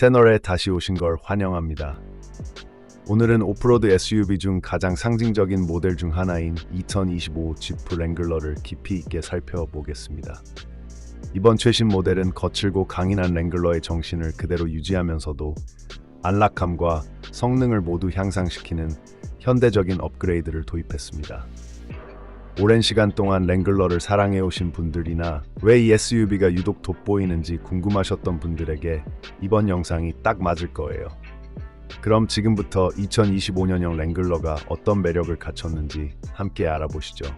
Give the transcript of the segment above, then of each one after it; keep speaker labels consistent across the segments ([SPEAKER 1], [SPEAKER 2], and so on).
[SPEAKER 1] 채널에 다시 오신 걸 환영합니다. 오늘은 오프로드 SUV 중 가장 상징적인 모델 중 하나인 2025 지프 랭글러를 깊이 있게 살펴보겠습니다. 이번 최신 모델은 거칠고 강인한 랭글러의 정신을 그대로 유지하면서도 안락함과 성능을 모두 향상시키는 현대적인 업그레이드를 도입했습니다. 오랜 시간 동안 랭글러를 사랑해 오신 분들이나 왜 이 SUV가 유독 돋보이는지 궁금하셨던 분들에게 이번 영상이 딱 맞을 거예요. 그럼 지금부터 2025년형 랭글러가 어떤 매력을 갖췄는지 함께 알아보시죠.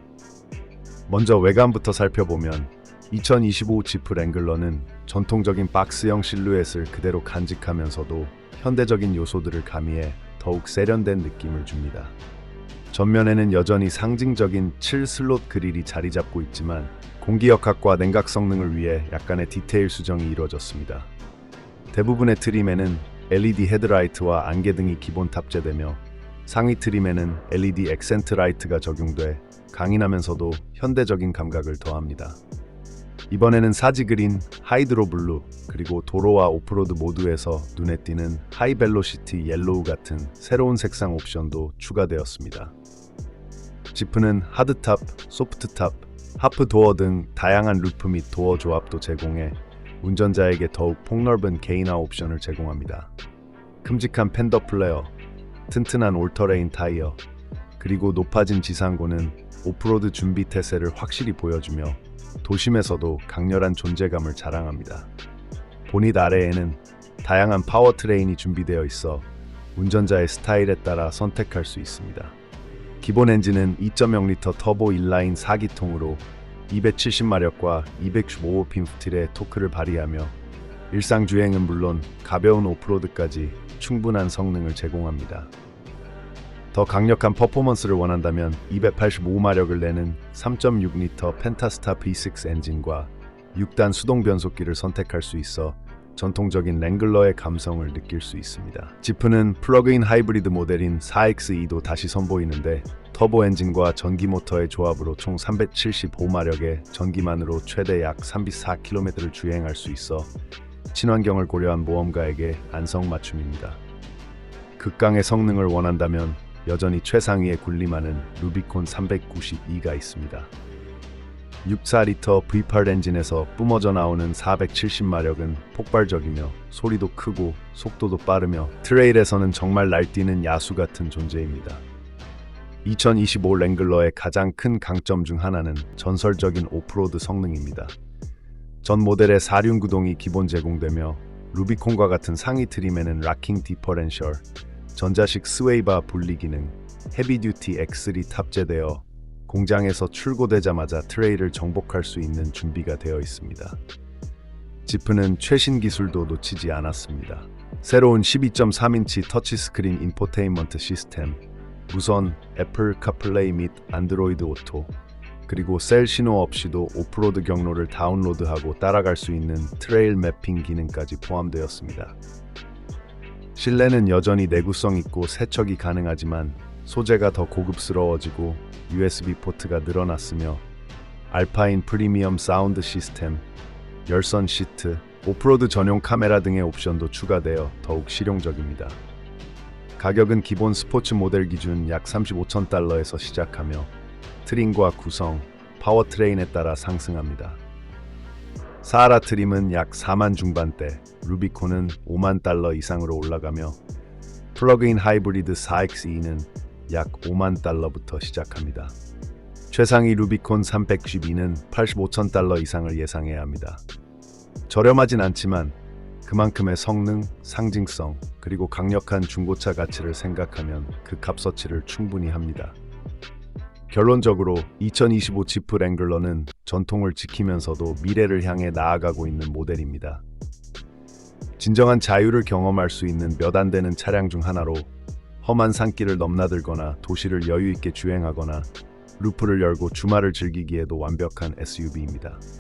[SPEAKER 1] 먼저 외관부터 살펴보면 2025 지프 랭글러는 전통적인 박스형 실루엣을 그대로 간직하면서도 현대적인 요소들을 가미해 더욱 세련된 느낌을 줍니다. 전면에는 여전히 상징적인 7슬롯 그릴이 자리 잡고 있지만 공기 역학과 냉각 성능을 위해 약간의 디테일 수정이 이루어졌습니다. 대부분의 트림에는 LED 헤드라이트와 안개 등이 기본 탑재되며 상위 트림에는 LED 액센트 라이트가 적용돼 강인하면서도 현대적인 감각을 더합니다. 이번에는 사지 그린, 하이드로 블루, 그리고 도로와 오프로드 모두에서 눈에 띄는 하이벨로시티 옐로우 같은 새로운 색상 옵션도 추가되었습니다. 지프는 하드탑, 소프트탑, 하프 도어 등 다양한 루프 및 도어 조합도 제공해 운전자에게 더욱 폭넓은 개인화 옵션을 제공합니다. 큼직한 펜더 플레어, 튼튼한 올터레인 타이어, 그리고 높아진 지상고는 오프로드 준비 태세를 확실히 보여주며 도심에서도 강렬한 존재감을 자랑합니다. 보닛 아래에는 다양한 파워트레인이 준비되어 있어 운전자의 스타일에 따라 선택할 수 있습니다. 기본 엔진은 2.0L 터보 인라인 4기통으로 270마력과 215핀 푸틸의 토크를 발휘하며 일상 주행은 물론 가벼운 오프로드까지 충분한 성능을 제공합니다. 더 강력한 퍼포먼스를 원한다면 285마력을 내는 3.6L 펜타스타 V6 엔진과 6단 수동 변속기를 선택할 수 있어 전통적인 랭글러의 감성을 느낄 수 있습니다. 지프는 플러그인 하이브리드 모델인 4X2도 다시 선보이는데 터보 엔진과 전기 모터의 조합으로 총 375마력의 전기만으로 최대 약 34km를 주행할 수 있어 친환경을 고려한 모험가에게 안성맞춤입니다. 극강의 성능을 원한다면 여전히 최상위에 군림하는 루비콘 392가 있습니다. 6.4리터 V8 엔진에서 뿜어져 나오는 470마력은 폭발적이며 소리도 크고 속도도 빠르며 트레일에서는 정말 날뛰는 야수 같은 존재입니다. 2025 랭글러의 가장 큰 강점 중 하나는 전설적인 오프로드 성능입니다. 전 모델의 4륜 구동이 기본 제공되며 루비콘과 같은 상위 트림에는 락킹 디퍼렌셜, 전자식 스웨이바 분리 기능, 헤비듀티 X3 탑재되어 공장에서 출고되자마자 트레이를 정복할 수 있는 준비가 되어 있습니다. 지프는 최신 기술도 놓치지 않았습니다. 새로운 12.3인치 터치스크린 인포테인먼트 시스템, 무선 애플 카플레이 및 안드로이드 오토, 그리고 셀 신호 없이도 오프로드 경로를 다운로드하고 따라갈 수 있는 트레일 매핑 기능까지 포함되었습니다. 실내는 여전히 내구성 있고 세척이 가능하지만 소재가 더 고급스러워지고 USB 포트가 늘어났으며 알파인 프리미엄 사운드 시스템, 열선 시트, 오프로드 전용 카메라 등의 옵션도 추가되어 더욱 실용적입니다. 가격은 기본 스포츠 모델 기준 약 35천 달러에서 시작하며 트림과 구성, 파워트레인에 따라 상승합니다. 사하라 트림은 약 4만 중반대, 루비콘은 5만 달러 이상으로 올라가며 플러그인 하이브리드 4X2는 약 5만 달러부터 시작합니다. 최상위 루비콘 312는 85천 달러 이상을 예상해야 합니다. 저렴하진 않지만 그만큼의 성능, 상징성, 그리고 강력한 중고차 가치를 생각하면 그 값어치를 충분히 합니다. 결론적으로 2025 지프 랭글러는 전통을 지키면서도 미래를 향해 나아가고 있는 모델입니다. 진정한 자유를 경험할 수 있는 몇 안 되는 차량 중 하나로 험한 산길을 넘나들거나 도시를 여유 있게 주행하거나 루프를 열고 주말을 즐기기에도 완벽한 SUV입니다.